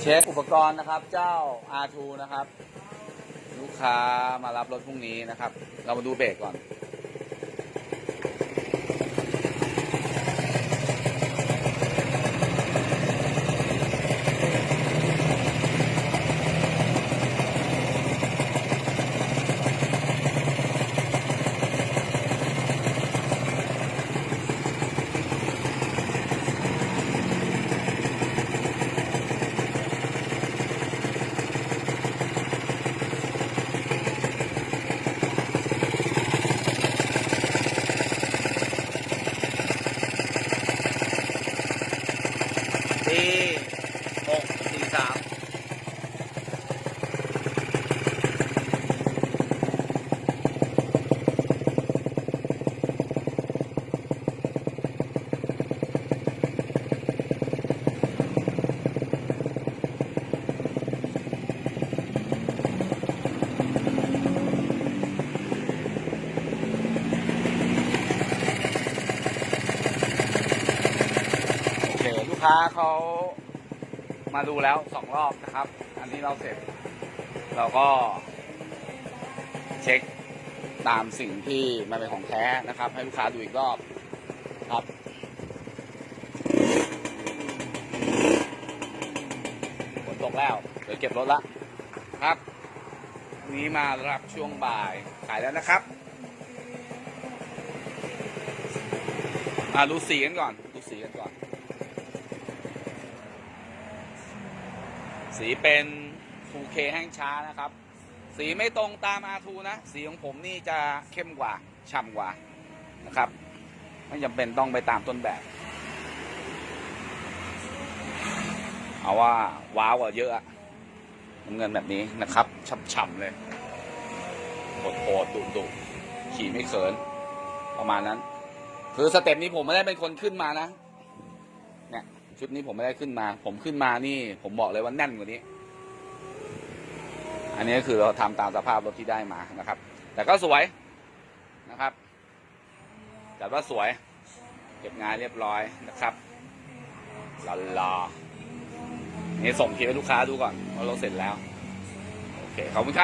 เช็คอุปกรณ์นะครับ เจ้า R2 นะครับ ลูกค้ามารับรถพรุ่งนี้นะครับ เรามาดูเบรกก่อน ปีหกสี่สามโอเค้าเขามาดูแล้วสองรอบนะครับ อันนี้เราเสร็จ เราก็เช็คตามสิ่งที่มันเป็นของแท้นะครับ ให้ลูกค้าดูอีกรอบครับ ฝนตกแล้วเดี๋ยวเก็บรถละครับนนี้มารับช่วงบ่ายขายแล้วนะครับมาดูสีกันก่อน ดูสีกันก่อน สีเป็น 2K แห้งช้านะครับ สีไม่ตรงตาม R2 นะ สีของผมนี่จะเข้มกว่าฉ่ำกว่านะครับ ไม่จำเป็นต้องไปตามต้นแบบ เอาว่า ว้าวกว่าเยอะน้ำเงินแบบนี้นะครับฉ่ำๆเลยโหดโหดดุดุขี่ไม่เขิน ประมาณนั้น คือสเต็ปนี้ผมไม่ได้เป็นคนขึ้นมานะ ชุดนี้ผมไม่ได้ขึ้นมา ผมขึ้นมานี่ ผมบอกเลยว่าแน่นกว่านี้ อันนี้ก็คือเราทำตามสภาพรถที่ได้มานะครับ แต่ก็สวยนะครับแต่ว่าสวย เก็บงานเรียบร้อยนะครับลลานี่ส่งคลิปให้ลูกค้าดูก่อนว่าเราเสร็จแล้ว โอเคขอบคุณครับ